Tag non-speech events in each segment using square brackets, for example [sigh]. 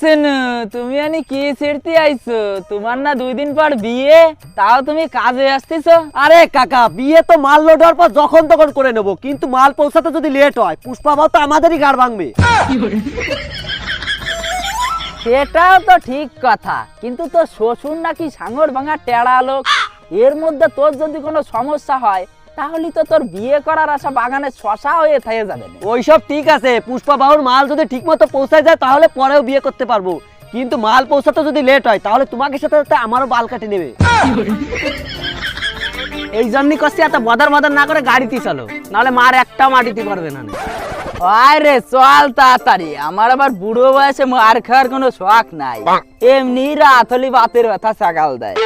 সেনু তুমি আনি কি ছিড়তে আইছো? তোমার না দুই দিন পর বিয়ে তাও তুমি কাজে আসতেছো? আরে কাকা বিয়ে তো মাল লোড হওয়ার পর যখন তখন করে নেব কিন্তু মাল পৌঁছাতে যদি লেট হয় পুষ্পা ভাও তো আমাদেরই গাড় ভাঙবে। সেটাও তো ঠিক কথা কিন্তু তোর শ্বশুর নাকি সাঙ্গর ভাঙা টেড়া লোক। এর মধ্যে তোর যদি কোনো সমস্যা হয় তাহলে তো তোর বিয়ে করার আশা বাগানে শশা হয়ে থেকে যাবে ওইসব ঠিক আছে পুষ্পা বাবুর মাল যদি ঠিক মতো পৌঁছায় যায় তাহলে পরেও বিয়ে করতে পারব। কিন্তু মাল পৌঁছাতে যদি লেট হয় তাহলে তোমাকে সাথে সাথে আমারও বাল কাটি নেবে। এই জন্যই করছি এত বদার বদার না করে গাড়িতে চলো। নাহলে মার একটা মাটিতে পারবে না। আয় রে চল তাড়াতাড়ি। আমার আবার বুড়ো বয়সে মার খাওয়ার কোনো শখ নাই। এমনি রাত হলি বাতের ব্যথা সকাল দেয়।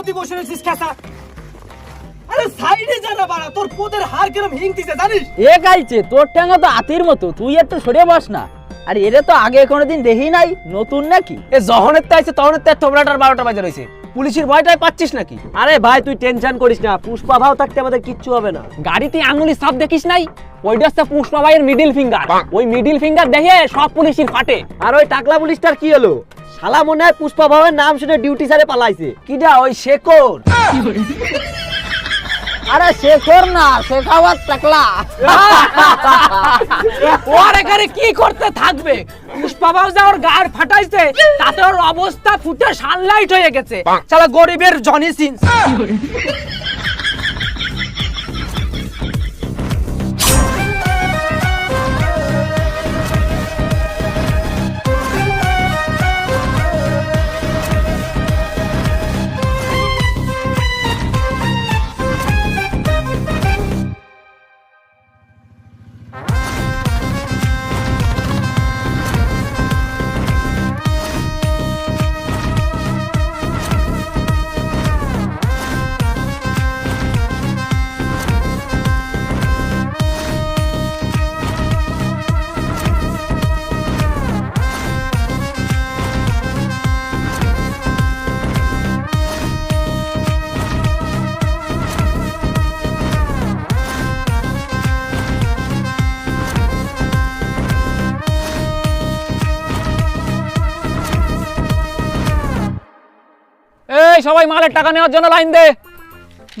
মধ্যে বসে রয়েছিস খেসা আরে সাইডে বাড়া তোর পোদের হার কিরম হিংতিছে জানিস? এ গাইছে তোর ঠ্যাঙ্গা তো আতির মতো তুই একটু সরে বস না। আর এরে তো আগে কোনোদিন দেখি নাই নতুন নাকি? এ জহনের তে আছে তহনের তে তোমরাটার বারোটা বাজে রয়েছে। পুলিশের ভয়টাই পাচ্ছিস নাকি? আরে ভাই তুই টেনশন করিস না পুষ্পা ভাও থাকতে আমাদের কিচ্ছু হবে না। গাড়িতে আঙুলি সাপ দেখিস নাই? ওইটা হচ্ছে পুষ্পা ভাইয়ের মিডিল ফিঙ্গার ওই মিডিল ফিঙ্গার দেখে সব পুলিশের ফাটে। আর ওই টাকলা পুলিশটার কি হলো? শালা মনে হয় পুষ্পা ভাবের নাম শুনে ডিউটি সারে পালাইছে। কিডা ওই শেকর আরে শেখর না শেখাওয়াত টাকলা [laughs] ওর এখানে কি করতে থাকবে? পুষ্পা বাবু যা ওর গাড় ফাটাইছে তাতে ওর অবস্থা ফুটে সানলাইট হয়ে গেছে। শালা গরিবের জনি সিন [laughs] এই সবাই মালের টাকা নেওয়ার জন্য লাইন দে।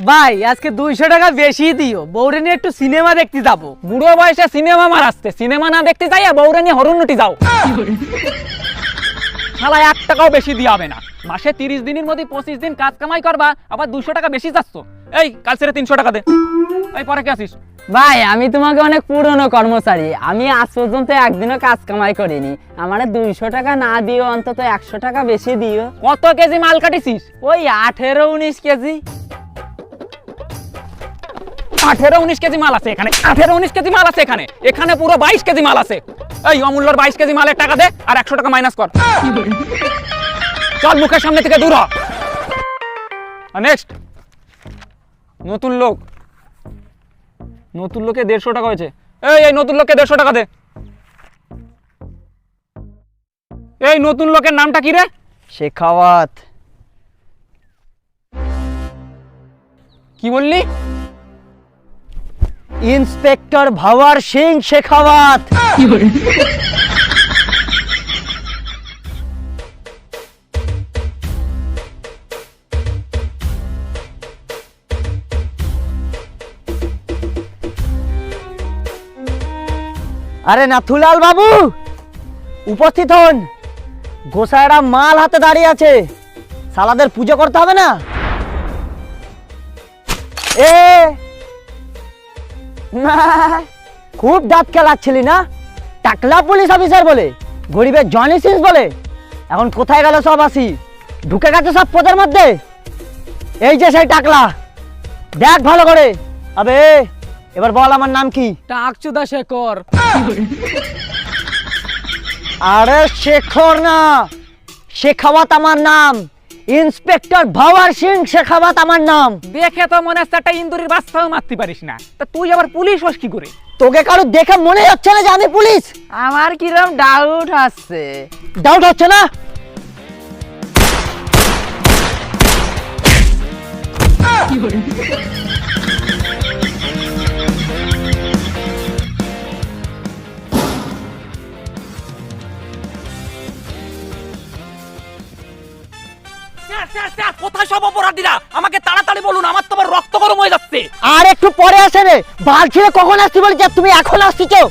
ভাই আজকে দুইশো টাকা বেশি দিও। বৌরে নিয়ে একটু সিনেমা দেখতে যাব। বুড়ো বয়সে সিনেমা মারাচ্ছে সিনেমা না দেখতে চাই বৌরে নিয়ে হরুন্নটি যাও। [laughs] শালা এক টাকাও বেশি দিয়ে হবে না। মাসে তিরিশ দিনের মধ্যে পঁচিশ দিন কাজ কামাই করবা আবার দুশো টাকা বেশি যাচ্ছ এই কাল সেরে তিনশো টাকা দে। এই পরে কে আসিস? ভাই আমি তোমাকে অনেক পুরনো কর্মচারী। আমি আজ পর্যন্ত একদিনও কাজ কামাই করিনি। আমার দুইশো টাকা না দিও অন্তত একশো টাকা বেশি দিও। কত কেজি মাল কাটিছিস? ওই আঠেরো উনিশ কেজি। আঠেরো উনিশ কেজি মাল আছে এখানে। আঠেরো উনিশ কেজি মাল আছে এখানে। এখানে পুরো বাইশ কেজি মাল আছে। এই অমূল্যর বাইশ কেজি মালের টাকা দে আর একশো টাকা মাইনাস কর। চল মুখের সামনে থেকে দূর নেক্সট নতুন লোক। নতুন লোকে দেড়শো টাকা হয়েছে। এই এই নতুন লোককে দেড়শো টাকা দে। এই নতুন লোকের নামটা কি রে? শেখাওয়াত। কি বললি? ইন্সপেক্টর ভাওয়ার সিং শেখাওয়াত। আরে নাথুলাল বাবু! উপস্থিত হন। গোসাইরা মাল হাতে দাঁড়িয়ে আছে। সালাদের পুজো করতে হবে না? এ! না, খুব দাঁত খেলাচ্ছিলি না? টাকলা পুলিশ অফিসার বলে, গরিবের জনি বলে। এখন কোথায় গেল সব আসি? ঢুকে গেছে সব পদের মধ্যে? এই যে সেই টাকলা। দেখ ভালো করে। আবে! এবার বল আমার নাম কি? টাকচুদা শেখর। আরে শেখর না শেখাওয়াত আমার নাম। ইন্সপেক্টর ভাওয়ার সিং শেখাওয়াত আমার নাম। দেখে তো মনে হচ্ছে একটা ইন্দুরের বাচ্চাও মারতে পারিস না। তা তুই আবার পুলিশ হস কি করে? তোকে কারও দেখে মনে হচ্ছে না যে আমি পুলিশ? আমার কিরম ডাউট আসছে ডাউট হচ্ছে না? স্যার কোথায় সব অপরাধীরা? আমাকে তাড়াতাড়ি বলুন আমার তোমার রক্ত গরম হয়ে যাচ্ছে। আর একটু পরে আসে রে। বাল ছিঁড়ে কখন আসছি বলি তুমি এখন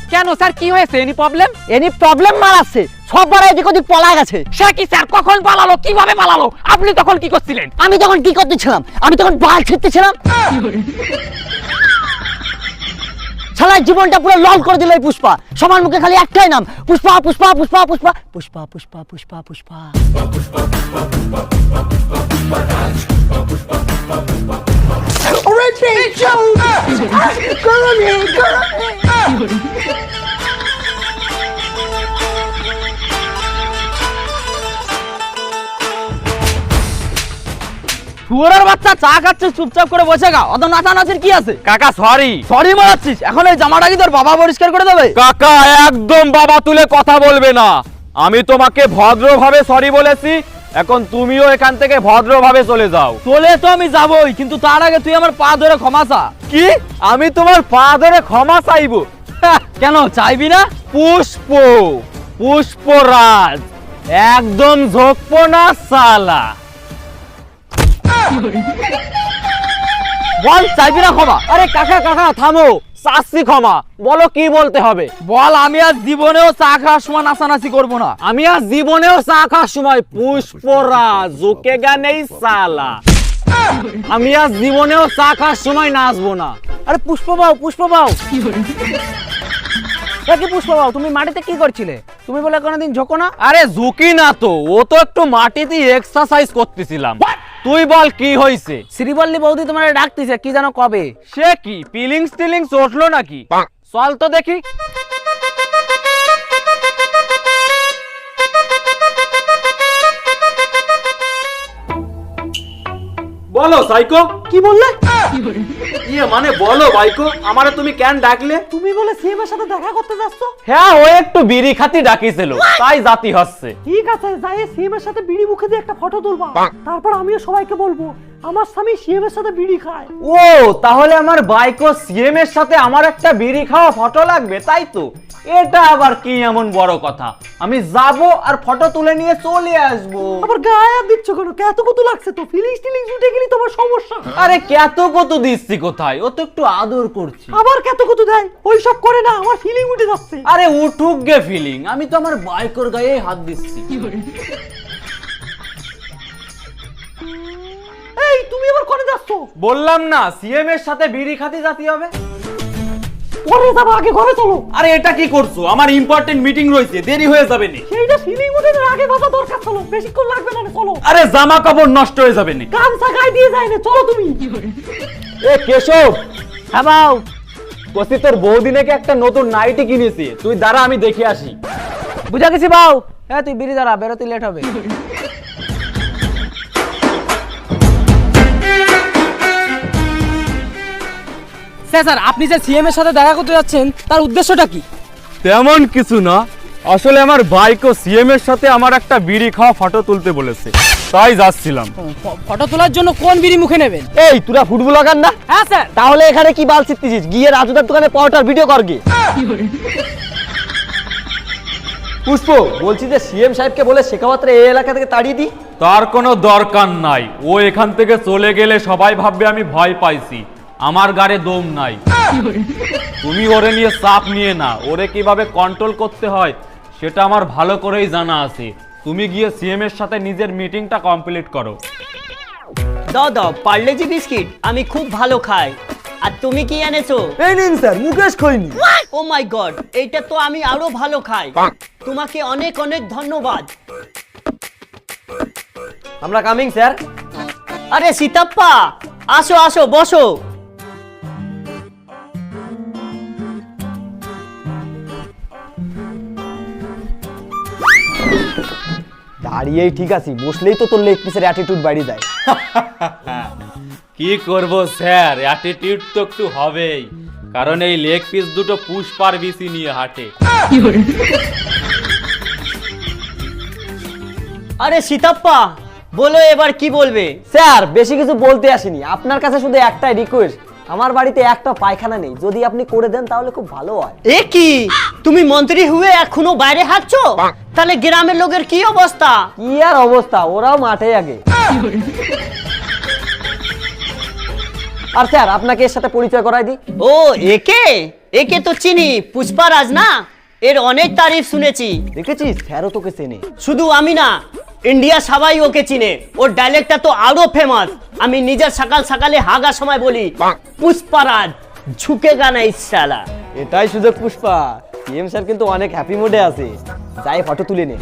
কেন স্যার কি হয়েছে? এনি প্রবলেম এনি প্রবলেম মার সব এদিক ওদিক পলা গেছে। সে কি স্যার কখন পালালো? কীভাবে পালালো? আপনি তখন কি করছিলেন? আমি তখন কি করতেছিলাম? আমি তখন বাল ছিঁড়তেছিলাম। [laughs] সারা জীবনটা পুরো লল করে দিল এই পুষ্পা। সবার মুখে খালি একটাই নাম পুষ্পা পুষ্পা পুষ্পা পুষ্পা। পুষ্পা পুষ্পা পুষ্পা পুষ্পা। [laughs] শুয়োরের বাচ্চা চা খাচ্ছিস চুপচাপ করে বসে গা। অত নাচানাচির কি আছে? কাকা সরি সরি মারাচ্ছিস। এখন এই জামাটা কি তোর বাবা পরিষ্কার করে দেবে? কাকা একদম বাবা তুলে কথা বলবে না। আমি তোমাকে ভদ্রভাবে সরি বলেছি এখন তুমিও এখান থেকে ভদ্রভাবে চলে যাও। চলে তো আমি যাবই কিন্তু তার আগে তুই আমার পা ধরে ক্ষমা চা। কি? আমি তোমার পা ধরে ক্ষমা চাইব? হ্যাঁ, কেন চাইবি না? পুষ্প পুষ্পরাজ। একদম ঝোঁকবো না সালা। বল চাইবি না ক্ষমা? আরে কাকা কাকা থামো। চাচ্ছি ক্ষমা। বলো কি বলতে হবে? বল আমি আর জীবনেও চা খাওয়ার সময় নাচানাচি করব না। আমি আর জীবনেও চা খাওয়ার সময় পুষ্পরাজ ওকে গানেই সালা আমি আর জীবনেও চা খাওয়ার সময় নাচবো না। আরে পুষ্প বাউ পুষ্প বাউ কি পুষ্প বাউ তুমি মাটিতে কি করছিলে? তুমি বলে কোনোদিন ঝোঁকো না? আরে ঝুঁকি না তো ও তো একটু মাটিতে এক্সারসাইজ করতেছিলাম। তুই বল কি হয়েছে শ্রীবল্লী বৌদি তোমার ডাকতেছে কি জানো কবে? সে কি? ফিলিংস টিলিংস উঠল নাকি? চল তো দেখি। বলো সাইকো। কি বললে? ইয়ে মানে বলো বাইকো আমারে তুমি কেন ডাকলে? তুমি বলে সিএম এর সাথে দেখা করতে যাচ্ছ? হ্যাঁ ও একটু বিড়ি খাতি ডাকিছিল তাই জাতি হচ্ছে। ঠিক আছে যাই সিএম এর সাথে বিড়ি মুখে দিয়ে একটা ফটো তুলবা। তারপর আমিও সবাইকে বলব আমার স্বামী সিএম এর সাথে বিড়ি খায়। ও তাহলে আমার বাইকো সিএম এর সাথে আমার একটা বিড়ি খাওয়া ফটো লাগবে তাই তো? এটা আবার কি এমন বড় কথা? আমি যাব আর ফটো তুলে নিয়ে চলে আসব। আবার গায়ে আর দিচ্ছ কেন? কত কত লাগছে তো ফিলিংস টিলিংস উঠে গেলি তোমার সমস্যা। আরে কত কত দিচ্ছি কোথায়? ও তো একটু আদর করছি। আবার কত কত দেয়? ওই সব করে না আমার ফিলিং উঠে যাচ্ছে। আরে উঠুক গে ফিলিং আমি তো আমার বাইকর গায়ে হাত দিচ্ছি। এই তুমি আবার করে যাচ্ছ? বললাম না সিএম এর সাথে বিড়ি খাতে জাতি হবে। পরে যাব আগে ঘরে চলো। আরে এটা কি করছ? আমার ইম্পর্টেন্ট মিটিং রয়েছে দেরি হয়ে যাবে নি। সেইটা ফিলিং উঠে আগে বাবা দরকার চলো। বেশিক্ষণ লাগবে না চলো। আরে জামা কাপড় নষ্ট হয়ে যাবে নি। গামছা গায়ে দিয়ে যায় না চলো তুমি। এ কেশব! হ্যাঁ বাউ কসি তোর বৌদিনেকে একটা নতুন নাইটি কিনেছি। তুই দাঁড়া আমি দেখে আসি। বুঝা গেছি বাউ। হ্যাঁ তুই বিড়ি দাঁড়া বেরোতে লেট হবে। স্যার স্যার আপনি যে সিএম এর সাথে দেখা করতে যাচ্ছেন তার উদ্দেশ্যটা কি? তেমন কিছু না। আসলে আমার বাইক ও সিএম এর সাথে আমার একটা বিড়ি খাওয়া ফটো তুলতে বলেছে। তাই যাচ্ছিলাম। ফটো তোলার জন্য কোন বিড়ি মুখে নেবেন? এই তোরা ফুটবল লাগান না? হ্যাঁ স্যার। তাহলে এখানে কি বাল ছিটতেছিস? গিয়ে রাজুদার দোকানে পরোটার ভিডিও কর গিয়ে। পুষ্প বলছি যে সিএম সাহেবকে বলে শেখামাত্রা এই এলাকা থেকে তাড়িয়ে দি তার কোনো দরকার নাই। ও এখান থেকে চলে গেলে সবাই ভাববে আমি ভয় পাইছি। আমার গাড়ে দম নাই। তুমি ওরে নিয়ে চাপ নিয়ে না ওরে কীভাবে কন্ট্রোল করতে হয় সেটা আমার ভালো করেই জানা আছে। তুমি গিয়ে সিএম এর সাথে নিজের মিটিংটা কমপ্লিট করো। দাও দাও পার্লেজি বিস্কিট আমি খুব ভালো খাই। আর তুমি কি এনেছো? এই নিন স্যার মুকেশ খৈনি। ও মাই গড এইটা তো আমি আরও ভালো খাই। তোমাকে অনেক অনেক ধন্যবাদ। আমরা কামিং স্যার। আরে সীতাপ্পা আসো আসো বসো। দাঁড়িয়েই ঠিক আছি বসলেই তো তোর লেগ পিসের অ্যাটিটিউড বাড়িয়ে দেয়। কি করব স্যার অ্যাটিটিউড তো একটু হবেই। কারণ এই লেগ পিস দুটো পুষ্পার বিসি নিয়ে হাঁটে। আরে সীতাপ্পা বলো এবার কি বলবে? স্যার বেশি কিছু বলতে আসিনি। আপনার কাছে শুধু একটাই রিকোয়েস্ট আমার বাড়িতে একটা পায়খানা নেই। যদি আপনি করে দেন তাহলে খুব ভালো হয়। এ কি? তুমি মন্ত্রী হয়ে এখনও বাইরে হাঁটছো? তাহলে গ্রামের লোকের কি অবস্থা? কি আর অবস্থা? ওরাও মাঠে আগে। আর স্যার আপনাকে এর সাথে পরিচয় করাই দিই। ও একে? একে তো চিনি পুষ্পারাজ না? এর অনেক তারিফ শুনেছি। দেখেছিস? স্যারও তোকে চেনে। শুধু আমি না ইন্ডিয়া সবাই ওকে চিনে। ওর ডায়লেক্টটা তো আরও ফেমাস আমি নিজের সকাল সকালে হাগার সময় বলি পুষ্পারাজ ঝুঁকে গানা ইসালা এটাই সুযোগ পুষ্পা। সিএম স্যার কিন্তু অনেক হ্যাপি মুডে আছে। যাই ফটো তুলে নে।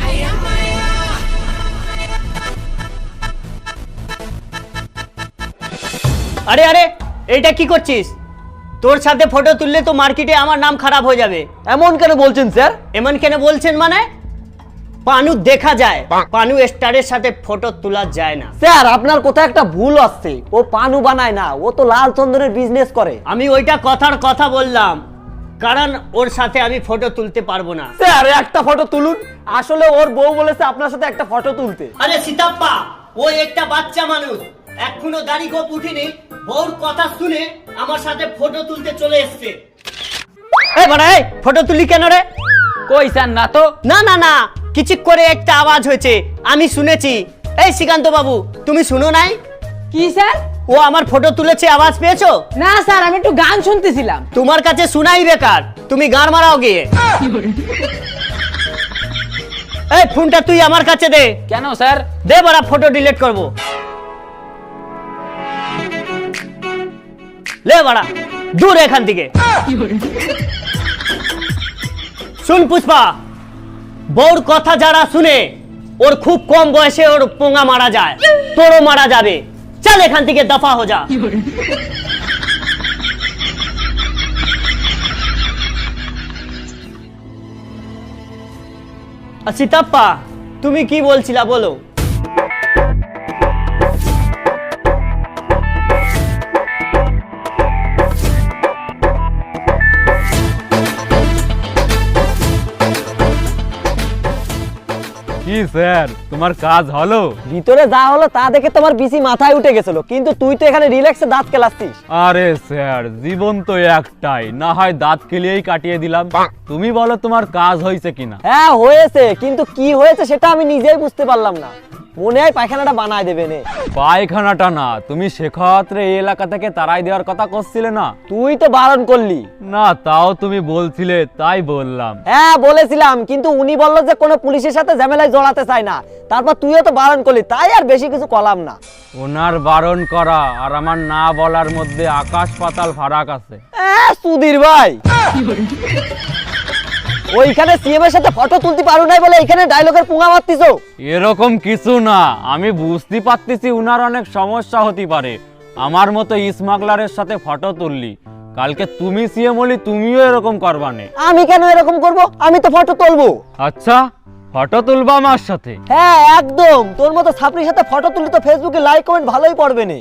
আরে আরে এটা কি করছিস? তোর সাথে ফটো তুললে তো মার্কেটে আমার নাম খারাপ হয়ে যাবে। এমন কেন বলছেন স্যার? এমন কেন বলছেন মানে? পানু দেখা যায়। পানু। স্টারের সাথে ফটো তোলা যায় না। স্যার আপনার কোথায় একটা ভুল আসছে ও পানু বানায় না ও তো লাল চন্দনের বিজনেস করে। আমি ওইটা কথার কথা বললাম কারণ ওর সাথে আমি ফটো তুলতে পারব না। স্যার একটা ফটো তুলুন। আসলে ওর বউ বলেছে আপনার সাথে একটা ফটো তুলতে। আরে সীতাপ্পা ও একটা বাচ্চা মানুষ। এখনও দাড়ি গোপ উঠিনি বউর কথা শুনে আমার সাথে ফটো তুলতে চলে এসছে। এই বাড়া এই ফটো তুলি কেন রে? কই স্যার না তো? না না না কিছু করে একটা আওয়াজ হয়েছে। আমি শুনেছি। এই শ্রীকান্ত বাবু তুমি শুনো নাই? কি স্যার? ও আমার ফটো তুলেছে আওয়াজ পেয়েছ? না স্যার আমি একটু গান শুনতেছিলাম। তোমার কাছে শুনাই বেকার। তুমি গান মারাও গিয়ে। এই ফোনটা তুই আমার কাছে দে। কেন স্যার? দে বারা ফটো ডিলিট করব। লে বাড়া দূর এখান থেকে। শুন পুষ্পা বউর কথা যারা শুনে, ওর খুব কম বয়সে ওর পোঙা মারা যায়। তোরও মারা যাবে। চল এখান থেকে দফা হো যা। সীতাপ্পা, তুমি কি বলছিলা বলো? কি স্যার? তোমার কাজ হলো? ভিতরে যা হলো তা দেখে তোমার বিসি মাথায় উঠে গেছিল। কিন্তু তুই তো এখানে রিল্যাক্সে দাঁত কেলাচ্ছিস। আরে স্যার জীবন তো একটাই। না হয় দাঁত কেলিয়েই কাটিয়ে দিলাম। তুমি বলো তোমার কাজ হয়েছে কিনা? হ্যাঁ হয়েছে। কিন্তু কি হয়েছে সেটা আমি নিজেই বুঝতে পারলাম না। মনে হয় পায়খানাটা বানায় দেবে নে। পায়খানাটা না তুমি শেখাত্রে এই এলাকা থেকে তারাই দেওয়ার কথা করছিলে না? তুই তো বারণ করলি। না তাও তুমি বলছিলে তাই বললাম। হ্যাঁ বলেছিলাম কিন্তু উনি বলল যে কোনো পুলিশের সাথে ঝামেলায় জড়াতে চায় না। তারপর তুইও তো বারণ করলি তাই আর বেশি কিছু কলাম না। ওনার বারণ করা আর আমার না বলার মধ্যে আকাশ পাতাল ফারাক আছে। সুধীর ভাই! ওইখানে সিএম এর সাথে ফটো তুলতে পারো নাই বলে এখানে ডায়লগের পুঙ্গা মারতিছো। এরকম কিছু না আমি বুঝতে পারতেছি উনার অনেক সমস্যা হতে পারে। আমার মতো স্মাগলারের সাথে ফটো তুললি। কালকে তুমি সিএম হলি তুমিও এরকম করবানে আমি কেন এরকম করব? আমি তো ফটো তুলবো। আচ্ছা ফটো তুলবা আমার সাথে? হ্যাঁ একদম। তোর মতো ছাপড়ির সাথে ফটো তুললে তো ফেসবুকে লাইক কমেন্ট ভালোই পড়বে না।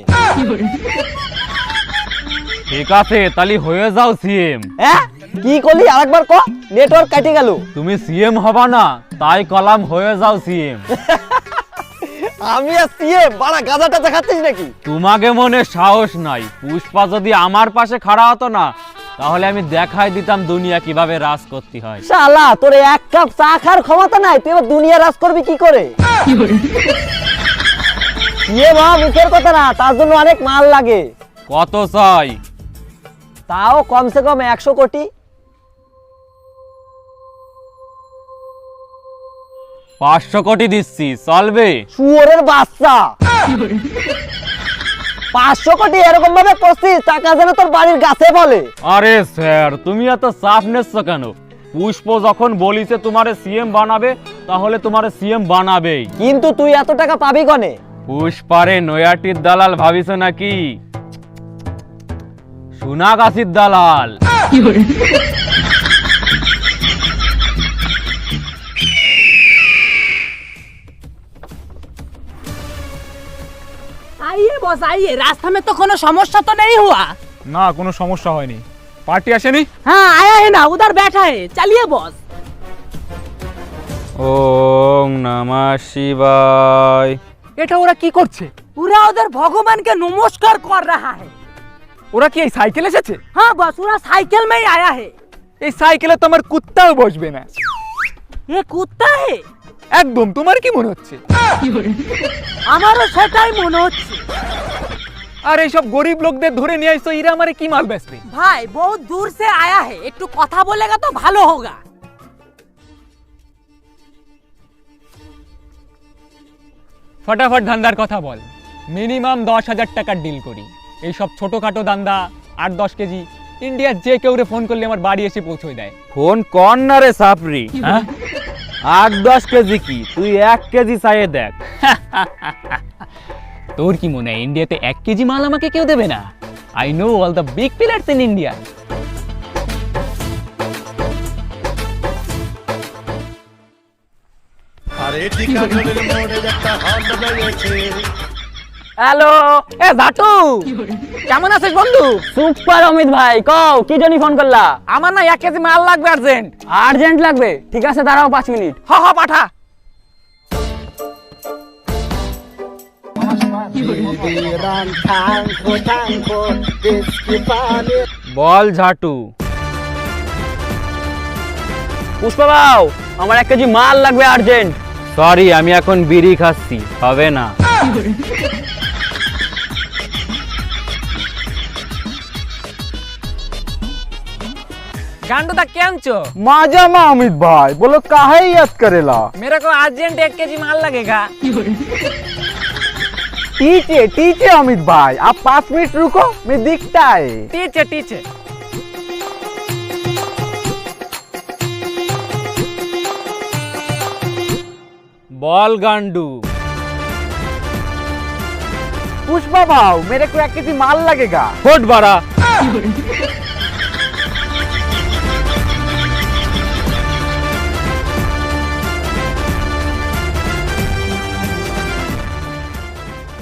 ঠিক আছে তাহলে হয়ে যাও সিএম। হ্যাঁ কি করলি? আরেকবার ক। নেটওয়ার্ক কেটে গেল। তুমি সিএম হবা না তাই কলাম হয়ে যাও সিএম। [laughs] আমি আর সিএম বাড়া গাঁজাটা দেখাচ্ছিস নাকি? তোমাকে মনে সাহস নাই। পুষ্পা যদি আমার পাশে খাড়া হতো না তাহলে আমি দেখাই দিতাম দুনিয়া কীভাবে রাজ করতে হয়। শালা তোর এক কাপ চা খাওয়ার ক্ষমতা নাই তুই এবার দুনিয়া রাজ করবি কি করে? ইয়ে মা মুখের কথা না তার জন্য অনেক মাল লাগে। কত চাই? তাও কমসে কম একশো কোটি। পাঁচশো কোটি দিচ্ছি চলবে। শুয়োরের বাচ্চা। পাঁচশো কোটি এরকম ভাবে করছিস টাকা যেন তোর বাড়ির গাছে বলে আরে স্যার তুমি এত চাপ নিচ্ছ কেন? পুষ্প যখন বলিছে তোমারে সিএম বানাবে তাহলে তোমারে সিএম বানাবেই। কিন্তু তুই এত টাকা পাবি কনে? পুষ্পারে নয়াটির দালাল ভাবিস নাকি? সোনাগাছির দালাল आइए बॉस आइए रास्ते में तो कोनो समस्या तो नहीं हुआ না কোনো সমস্যা হয়নি পার্টি আসেনি हाँ आया है ना उधर बैठा है चलिए बॉस ওং নমঃ শিবায় এটা ওরা কি করছে पूरा उधर भगवान के नमस्कार कर रहा है ওরা কি এই সাইকেল এসেছে हाँ बस पूरा साइकिल में ही आया है এই সাইকেলে তো আমার কুত্তাও বসবে না ये कुत्ता है একদম তোমার কি মনে হচ্ছে আমারও সেটাই মনে হচ্ছে আর এইসব গরিব লোকদের ধরে নিয়ে আসছো এরা আমারে কি মাল বেচবে भाई बहुत दूर से आया है একটু কথা बोलेगा तो ভালো होगा ফটাফট ধান্দার কথা বল মিনিমাম দশ হাজার টাকার ডিল করি এইসব ছোটোখাটো দান্দা আট দশ কেজি ইন্ডিয়ার যে কেউ রে ফোন করলে আমার বাড়ি এসে পৌঁছে দেয়। ফোন কর না রে সাপরি হ্যাঁ আট দশ কেজি কি? তুই এক কেজি চাইয়ে দেখ। [laughs] তোর কি মনে হয় ইন্ডিয়াতে এক কেজি মাল আমাকে কেউ দেবে না? I know all the big pillars in India hello. এ জাটু কেমন আছিস বন্ধু? সুপার অমিত ভাই কও কি জন্য ফোন করলা? আমার না এক কেজি মাল লাগবে আর্জেন্ট আর্জেন্ট লাগবে? ঠিক আছে দাঁড়াও পাঁচ মিনিট। হ হ পাঠা। বল ঝাটু। পুষ্পা বাবু আমার এক কেজি মাল লাগবে আর্জেন্ট সরি আমি এখন বিড়ি খাচ্ছি হবে না। ગાંડુદા કેમ છો મજામાં અમિતભાઈ બોલો કાહે યાદ કરેલા મેરે કો अर्जेंट 1 કેજી माल लगेगा। टीचे टीचे अमित भाई आप पाँच मिनट रुको मैं दिखता है। टीचे टीचे। बॉल गांडू। पुष्पा भाव मेरे को एक किसी माल लगेगा। फुट बड़ा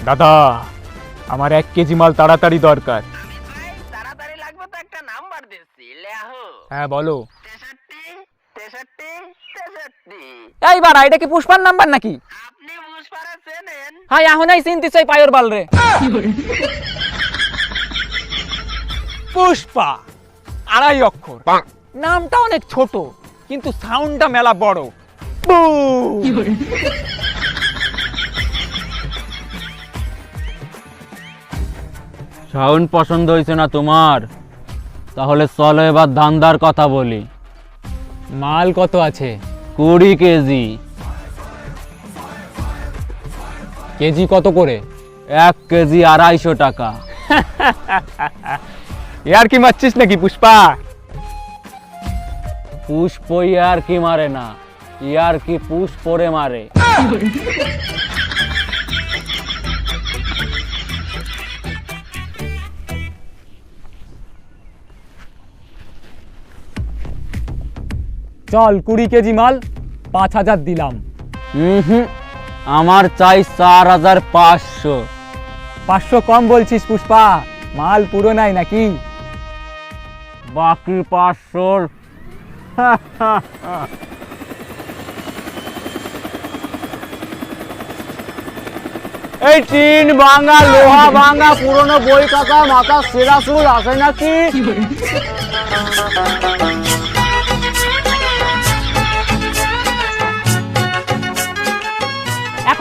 দাদা আমার এক কেজি মাল তাড়াতাড়ি দরকার। তাড়াতাড়ি লাগবে তো একটা নাম্বার দিচ্ছি লেহো হ্যাঁ বলো। তেষট্টি তেষট্টি তেষট্টি। এই বাড়া এটা কি পুষ্পার নাম্বার নাকি? আপনি পুষ্পারা চেনেন। হ্যাঁ এখনই চিনতে চাই পায়র বাল রে। পুষ্পা আড়াই অক্ষর। নামটা অনেক ছোট কিন্তু সাউন্ডটা মেলা বড়। সাউন্ড পছন্দ হয়েছে না তোমার? তাহলে চলো এবার ধান্দার কথা বলি। মাল কত আছে? কুড়ি কেজি। কেজি কত করে? এক কেজি আড়াইশো টাকা। [laughs] ইয়ার কি মারছিস নাকি পুষ্পা? পুষ্প ইয়ার কি মারে না ইয়ার কি পুষ্পরে মারে। [laughs] চল কুড়ি কেজি মাল পাঁচ হাজার দিলাম। হুম আমার চাই চার হাজার পাঁচশো। পাঁচশো কম বলছিস পুষ্পা মাল পুরো নাই নাকি? বাকি পাঁচশোর। এই টিন ভাঙা লোহা ভাঙা পুরনো বই খাতা মাথা সেরা চুল আছে নাকি? [laughs]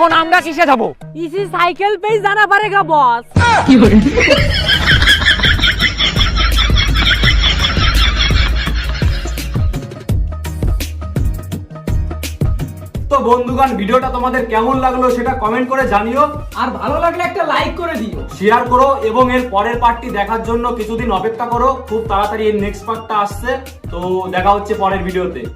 এখন আমরা কিসে যাব? ইসি সাইকেল পেয়ে জানা পারেগা বস তো বন্ধুগণ ভিডিওটা তোমাদের কেমন লাগল সেটা কমেন্ট করে জানিও। আর ভালো লাগলে একটা লাইক করে দিও। শেয়ার করো এবং এর পরের পার্টটি দেখার জন্য কিছুদিন অপেক্ষা করো। খুব তাড়াতাড়ি এর নেক্সট পার্টটা আসছে। তো দেখা হচ্ছে পরের ভিডিওতে